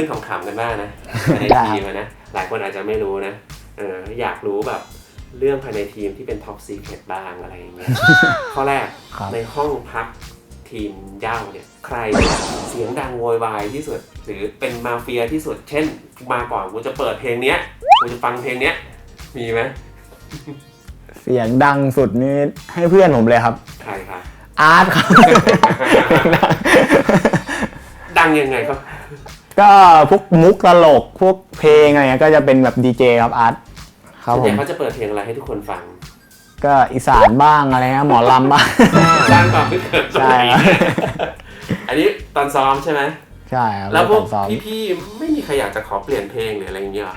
รื่องขำๆกันบ้างนะภายในได้ทีมอะนะหลายคนอาจจะไม่รู้นะเอออยากรู้แบบเรื่องภายในทีมที่เป็นท็อปซีเครตบ้างอะไรอย่างเงี้ย ข้อแรกครับ ในห้องพักทีมเย่าเนี่ย ใครเสียงดังโวยวายที่สุด หรือเป็นมาเฟียที่สุด เช่น มาก่อนกูจะเปิดเพลงเนี้ยกูจะฟังเพลงเนี้ยมีไหมเสียงดังสุดนี่ให้เพื่อนผมเลยครับ ใครครับอาร์ตครับ ดังยังไงครับ ก็พวกมุกตลกพวกเพลงอะไรเงี้ยก็จะเป็นแบบดีเจครับอาร์ตครับส่วนผใหญ่มเขาจะเปิดเพลงอะไรให้ทุกคนฟังก็อีสานบ้างอะไรเงี้ยหมอลำบ้าง สร้างความไม่เกิดสใช่มัยครับอันนี้ตอนซ้อมใช่ไหม ใช่ครับแล้วพวกซ้อมพี่ๆไม่มีใครอยากจะขอเปลี่ยนเพลงหรืออะไรอย่างเงี้ยหรอ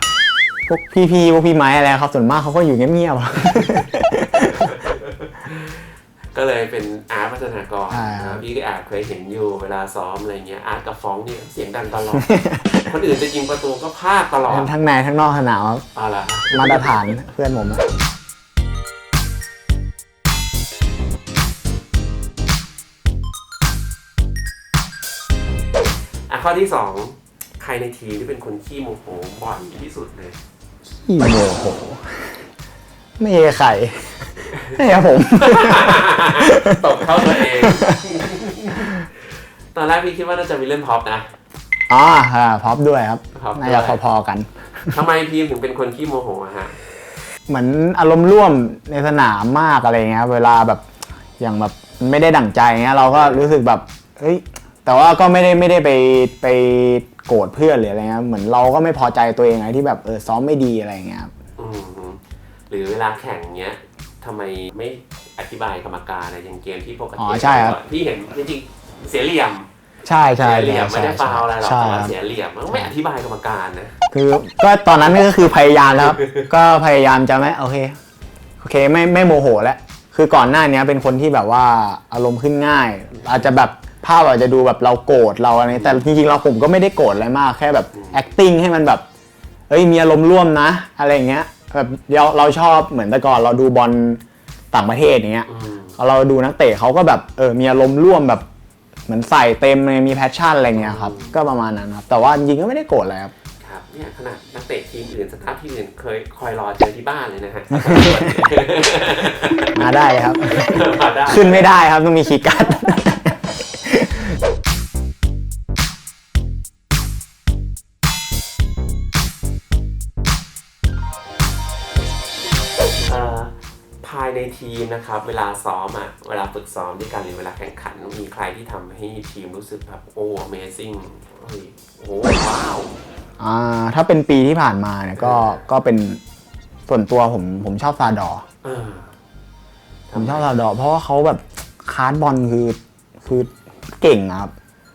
พวกพี่ๆพวกพี่ไม้อะไรครับส่วนมากเขาก็อยู่เงียบๆครับ ก็เลยเป็นอาร์ตพัฒนากรใช่ครับนะพี่ก็แอบเคยเห็นอยู่เวลาซ้อมอะไรเงี้ยอาร์ตกับฟ้องเนี่ยเสียงดังตลอด คนอื่นจะยิงประตูก็พลาดตลอดทั้งในทั้งนอกสนามครับเอาละมาตรฐานเพื่อนผมอะอะข้อที่สองใครในทีมที่เป็นคนขี้โมโหบ่อยที่สุดเลย ขี้โมโหไม่ใช่ ใครไม่ใช่ผม ตบเข้าตัวเอง ตอนแรกพี่คิดว่าน่าจะมีเล่นพ็อปนะ อ๋ออ่าพร็อปด้วยครับ พร็อปด้วย น่าจะพอๆกัน ทำไมพีมถึงเป็นคนขี้โมโหอะฮะ เหมือนอารมณ์ร่วมในสนามมากอะไรเงี้ยครับเวลาแบบอย่างแบบไม่ได้ดั่งใจเงี้ยเราก็รู้สึกแบบเฮ้ยแต่ว่าก็ไม่ได้ไม่ได้ไปไปโกรธเพื่อนหรืออะไรเงี้ยเหมือนเราก็ไม่พอใจตัวเองไงที่แบบเออซ้อมไม่ดีอะไรเงี้ยครับอืมหรือเวลาแข่งเนี้ย ทำไมไม่อธิบายกรรมการอะไรอย่างเกมที่ปกติอ๋อใช่ครับพี่เห็นจริงๆเสียเหลี่ยมใช่ใช่เสียเหลี่ยมไม่ใช่ได้ฟาวล์อะไรหรอกใช่แต่ว่าครับ เสียเหลี่ยมมันไม่อธิบายกรรมการนะ คือก็ตอนนั้นก็คือพยายามแล้วครับ ก็พยายามจะไม่โอเคโอเคไม่ไม่โมโหแล้วคือก่อนหน้านี้เป็นคนที่แบบว่าอารมณ์ขึ้นง่าย อาจจะแบบภาพอาจจะดูแบบเราโกรธเราอะไรแต่จริงๆเราผมก็ไม่ได้โกรธอะไรมากแค่แบบ acting ให้มันแบบเอ้ยมีอารมณ์ร่วมนะ อะไรอย่างเงี้ย แบบเราเราชอบเหมือนแต่ก่อนเราดูบอลต่างประเทศอย่างเงี้ยอืมเราดูนักเตะเขาก็แบบเออมีอารมณ์ร่วมแบบเหมือนใส่เต็มเลยมีแพชชั่นอะไรเงี้ยครับก็ประมาณนั้นครับแต่ว่าจริงๆก็ไม่ได้โกรธอะไรครับครับเนี่ยขนาดนักเตะทีมอื่นสตาฟทีมอื่นเคยคอยรอเจอที่บ้านเลยนะฮะมาได้เลยครับ มาได้ขึ้นไม่ได้ครับต้องมีคีย์การ์ดายในทีมนะครับ เวลาซ้อมอะ เวลาฝึกซ้อมด้วยกันหรือเวลาแข่งขัน มีใครที่ทำให้ทีมรู้สึกแบบโอ้ amazing เฮ้ยโอ้ว้าว อ่าถ้าเป็นปีที่ผ่านมาเนี่ยก็ก็เป็นส่วนตัวผมผมชอบซาดอร์เออผมชอบซาดอร์เพราะว่าเขาแบบคาร์ดบอลคือคือเก่งอะครับ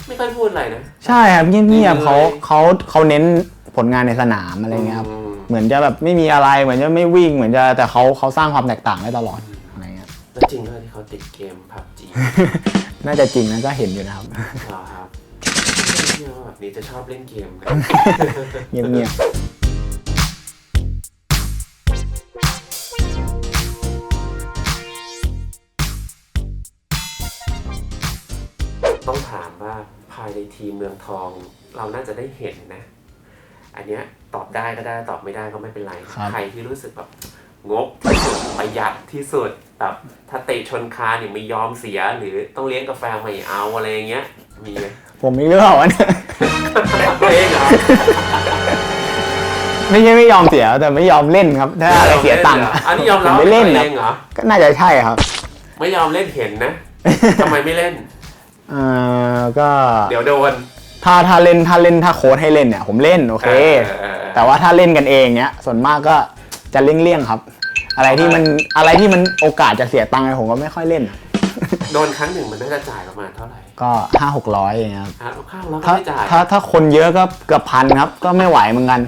ไม่ค่อยพูดอะไรนะ ใช่ครับเงียบๆเขาเลยเขาเขาเน้นผลงานในสนามอะไรเงี้ยครับ อืม เหมือนจะแบบไม่มีอะไรเหมือนจะไม่วิ่งเหมือนจะแต่เขาเขาสร้างความแตกต่างได้ตลอดอะไรเงี้ยแล้วจริงด้วยที่เขาติดเกมพับจีน่าจะจริงนะก็เห็นอยู่นะครับเหรอครับเนี่ยว่าแบบนี้จะชอบเล่นเกมนะเงียบต้องถามว่าภายในทีมเมืองทอง เราน่าจะได้เห็นนะ อันเนี้ยตอบได้ก็ได้ตอบไม่ได้ก็ไม่เป็นไร ใครที่รู้สึกแบบงกที่สุดประหยัดที่สุดแบบถ้าเตะชนคานเนี่ยไม่ยอมเสียหรือต้องเลี้ยงกาแฟไม่เอาอะไรอย่างเงี้ยมีไหมๆผมมีเรื่องวะเนี่ยเองเหรอไม่ใช่ไม่ยอมเสียแต่ไม่ยอมเล่นครับ ถ้าอะไรเสียตังค์อันนี้ยอมรับผไม่เล่นตัวนะเองเหรอก็น่าจะใช่ครับไม่ยอมเล่นเห็นนะทำไมไม่เล่น เอ่อก็เดี๋ยวโดน ถ้าถ้าเล่นถ้าเล่นถ้าโค้ดให้เล่นเนี่ย ผมเล่นโอเคเออเออเออแต่ว่าถ้าเล่นกันเองเนี้ย ส่วนมากก็จะเลี่ยงๆครับ อะไรที่มันอะไรที่มันโอกาสจะเสียตังค์ผมก็ไม่ค่อยเล่นอะโดนครั้งหนึ่งมันน่าจะจ่ายประมาณเท่าไหร่ก็ห้าหกร้อยอย่างเงี้ยครับ อะข้าวแล้วก็ถ้าไม่จ่ายถ้าถ้าคนเยอะก็เกือบพันครับ ก็ไม่ไหวเหมือนกัน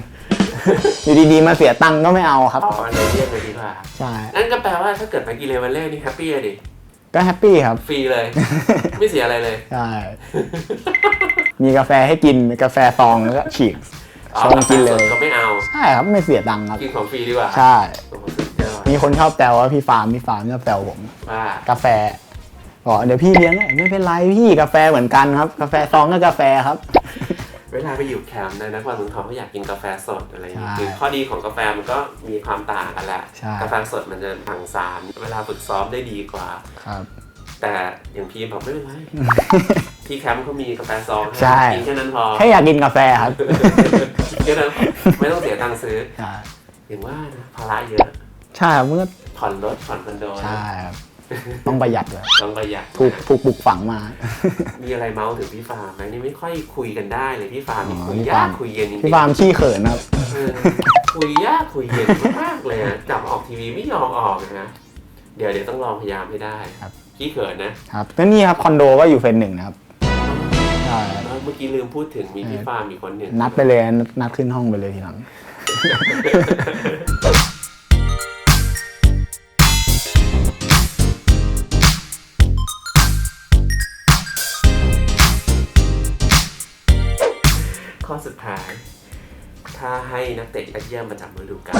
อยู่ดีๆมาเสียตังค์ก็ไม่เอาครับ อ๋ออันนี้เรียกเลยดีกว่าใช่ นั่นก็แปลว่าถ้าเกิดมากิเลวันเล่นี่แฮปปี้อะดิก็แฮปปี้ครับ ฟรีเลย ไม่เสียอะไรเลย ใช่ มีกาแฟให้กินกาแฟซองแล้วก็ฉีกอ๋อชงกินเลยแต่สดก็ไม่เอาใช่ครับไม่เสียตังค์ครับกินของฟรีดีกว่าใช่โอ้โหสุดยอดมีคนชอบแซวว่าพี่ฟาร์มพี่ฟาร์มชอบแซวผมว่ากาแฟบอกเดี๋ยวพี่เลี้ยงให้ไม่เป็นไรพี่กาแฟเหมือนกันครับ กาแฟซองก็กาแฟครับ เวลาไปอยู่แคมป์นะนักบอลเมืองทองเขาอยากกินกาแฟสดอะไรอย่างเงี้ยใช่คือข้อดีของกาแฟมันก็มีความต่างกันแหละใช่กาแฟสดมันจะถังสารเวลาฝึกซ้อมได้ดีกว่าครับ แต่อย่างพีมบอกไม่เป็นไรที่แคมป์เขามีกาแฟซองห้ใช่ กินแค่นั้นพอแค่อยากกินกาแฟครับแค่นั้นพอไม่ต้องเสียตังค์ซื้อใช่อย่างว่านะภาระเยอะใช่ครับเมื่อผ่อนรถผ่อนคอนโดนะใช่ครับต้องประหยัดเลยต้องประหยัด ถูกถูกปลูกฝังมา มีอะไรเมาส์ถึงพี่ฟาร์มไหมนี่ไม่ค่อยคุยกันได้เลยพี่ฟาร์มนี่อ๋อคุยพี่ยาฟากร์มคุยเย็นจริงๆ พี่ฟาร์มขี้เขินครับ เออคุยยากคุยเย็นมากเลยอะจับออกทีวีไม่ยอมออกนะ เดี๋ยวเดี๋ยวต้องลองพยายามให้ได้ครับ ขี้เขินนะครับก็นี่ครับคอนโดก็อยู่เฟสหนึ่งนะครับใช่ครับ เออเมื่อกี้ลืมพูดถึงมีพี่ฟาร์มอีกคนหนึ่งนัดไปเลยนัดนัดขึ้นห้องไปเลยทีหลัง ข้อสุดท้าย ถ้าให้นักเตะยอดเยี่ยมประจำฤดูกาล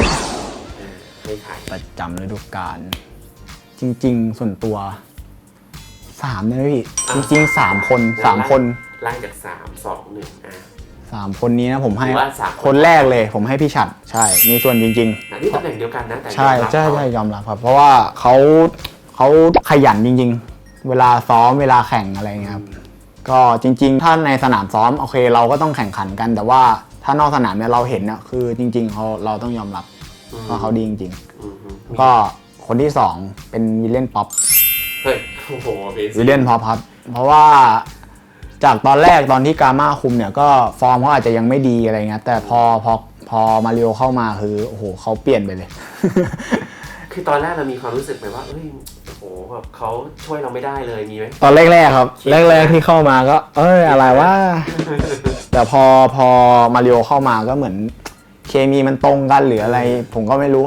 เออให้ใครประจำฤดูกาลจริง ๆ ส่วนตัว สามเลยพี่จริงๆสามคนสามคนไล่จากสามสองหนึ่งอะ สามคนนี้นะผมให้ หรือว่าสามคน คนแรกเลยผมให้พี่ฉัดใช่ มีส่วนจริงอันนี้ตำแหน่งเดียวกันนะแต่ๆ ใช่ยอมรับใช่เขาใช่ยอมรับครับ เพราะว่าเขาเขาขยันจริง ๆ เวลาซ้อมเวลาแข่งอะไรเงี้ยครับ ก็จริง ๆ ถ้าในสนามซ้อมโอเค เราก็ต้องแข่งขันกัน แต่ว่าถ้านอกสนามเนี่ยเราเห็นเนี่ยคือจริงๆเขาเราต้องยอมรับอืมว่าเขาดีจริง อืมอืมๆก็คนที่สองเป็นวิลเลียนป๊อป เฮ้ย โอ้โหเบสิวิลเลียนพอพับเพราะว่าจากตอนแรกตอนที่กาม่าคุมเนี่ยก็ฟอร์มเขาอาจจะยังไม่ดีอะไรเงี้ยแต่พอพอพอมาริโอเข้ามาคือโอ้โหเขาเปลี่ยนไปเลย คือตอนแรกเรามีความรู้สึกไหมว่าเอ้ยโอ้โหแบบเขาช่วยเราไม่ได้เลยมีไหมตอนแรกๆครับ แรกๆที่เข้ามาก็ เอ้ยอะไรวะแต่พอพอมาริโอเข้ามาก็เหมือน เคมีมันตรงกันหรืออะไร ผมก็ไม่รู้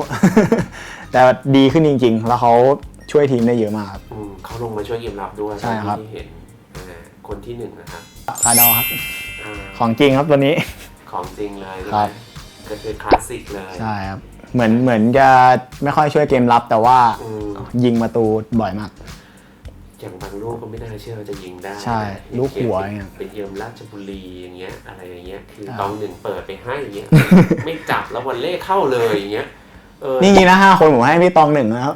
แต่ดีขึ้นจริง ๆ แล้วเขา ช่วยทีมได้เยอะมากครับ อืมเขาลงมาช่วยเกมรับด้วยใช่ครับ ที่เห็นอ่าคนที่หนึ่งนะครับคาดอครับ อ่าของจริงครับตัวนี้ ของจริงเลยใช่ครัไหมบก็คือคลาสสิกเลยใช่ครับ เหมือนเหมือนจะไม่ค่อยช่วยเกมรับแต่ว่าอืมยิงประตูบ่อยมาก อย่างบางลูกก็ไม่น่าเชื่อว่าจะยิงได้ใช่นะลูกหัวเกมเนี่ยเป็นเยี่ยมราชบุรีอย่างเงี้ยอะไรอย่างเงี้ยคือใช่ ตองหนึ่งเปิดไปให้อย่างเงี้ยไม่จับแล้ววันเล่เข้าเลยอย่างเงี้ย เออนี่จริงนะห้าคนผมให้พี่ตองหนึ่งนะครับ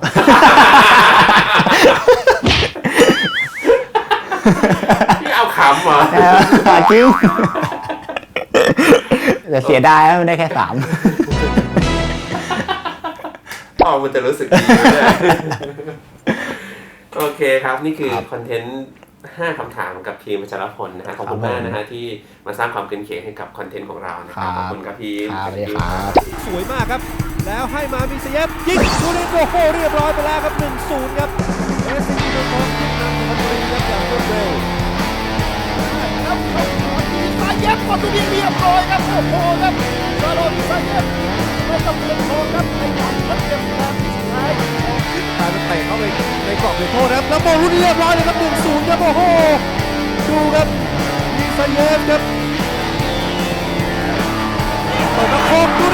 พี่เอาขำเหรอจริงแต่เสียดายว่ามันได้แค่สามพอมันจะรู้สึกดีเลยโอเคครับนี่คือครับคอนเทนต์ห้าคำถามกับพีมวัชรพลนะฮะขอบคุณครับมากผมนะฮะที่มาสร้างความเกรียนเขียนให้กับคอนเทนต์ของเรานะครับครับขอบคุณครับพีม ครับขอณครับ สวยมากครับ แล้วให้มามีเซียฟยิงลูนิโอ้โหเรียบร้อยไปแล้วครับ 1-0 ครับเอสซีเมืองทองขึ้นนำคอนบุรีครับอย่างรวดเร็วแล้วเขาขอดีไซน์เย็บประตูนี้เรียบร้อยครับโอ้โหครับซาโลดีไซน์เย็บไม่ต้องเปลี่ยนโทองครับในหวังทัดเก็บนาทีสุดท้ายตายไปเตะเข้าไปในกรอบเขตโทษนะครับแล้วโมงลูกนี้เรียบร้อยเลยครับ1-0ครับโอ้โหดูครับมีเซียฟครับเปิดมาโคมดู